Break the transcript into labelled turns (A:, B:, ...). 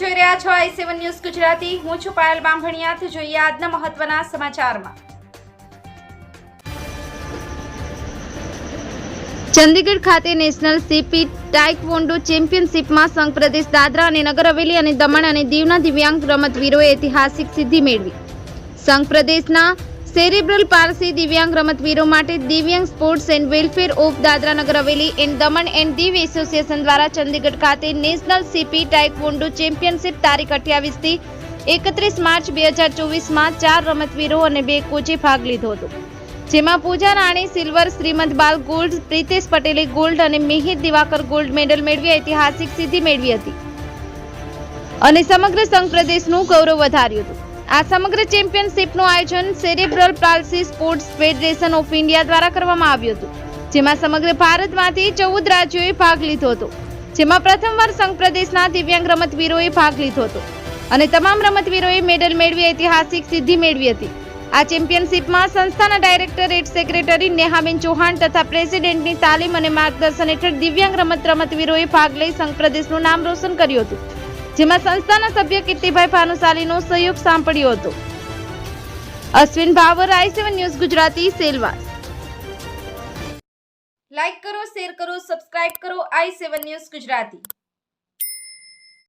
A: રહ્યા છો આઈ seven news Gujarati. હું છું પાયલ બામભણિયાથી. જોઈએ આજના મહત્વના સમાચારમાં. ચંદીગઢ ખાતે નેશનલ સીપી ટાઇકવોન્ડો ચેમ્પિયનશિપમાં સંઘ પ્રદેશ દાદરા અને નગર હવેલી અને દમણ અને દીવના દિવ્યાંગ રમતવીરોએ ઐતિહાસિક સિદ્ધિ મેળવી. સંઘ પ્રદેશના સેરેબ્રલ પારસી દિવ્યાંગ રમતવીરો માટે Divyang sports and welfare of Dadra Nagar Haveli and Daman and Diu association દ્વારા ચંદીગઢ ખાતે નેશનલ સીપી ટાઇકવોન્ડો ચેમ્પિયનશિપ તારીખ અઠ્યાવીસથી એકત્રીસ માર્ચ બે હજાર ચોવીસમાં ચાર રમતવીરો અને બે કોચે ભાગ લીધો હતો. જેમાં પૂજા રાણી, સિલ્વર શ્રીમંત બાલ ગોલ્ડ, પ્રિતેશ પટેલે ગોલ્ડ અને મિહિર દિવાકર ગોલ્ડ મેડલ મેળવી, ઐતિહાસિક સિદ્ધિ મેળવી હતી. અને સમગ્ર સંઘ પ્રદેશનું ગૌરવ વધાર્યું હતું. આ સમગ્ર ચેમ્પિયનશિપનું આયોજન cerebral palsy sports federation of India દ્વારા કરવામાં આવ્યું હતું, જેમાં સમગ્ર ભારતમાંથી ચૌદ રાજ્યોએ ભાગ લીધો હતો, જેમાં પ્રથમવાર સંઘ પ્રદેશના દિવ્યાંગ રમતવીરોએ ભાગ લીધો હતો અને તમામ રમતવીરોએ મેડલ મેળવી, ઐતિહાસિક સિદ્ધિ મેળવી હતી. આ ચેમ્પિયનશિપમાં સંસ્થાના director at secretary Nehaben Chauhan તથા પ્રેસિડેન્ટની તાલીમ અને માર્ગદર્શન હેઠળ દિવ્યાંગ રમત રમતવીરોએ ભાગ લઈ સંઘ પ્રદેશનું નામ રોશન કર્યું હતું. જેમાં સંસ્થાના સભ્ય કીર્તિભાઈ ભાનુશાલીનો સહયોગ સાંપડ્યો હતો. Ashwin Bhavar, I seven news Gujarati, Silvassa. Like કરો, શેર કરો, સબસ્ક્રાઇબ કરો, આઈ સેવન ન્યૂઝ ગુજરાતી.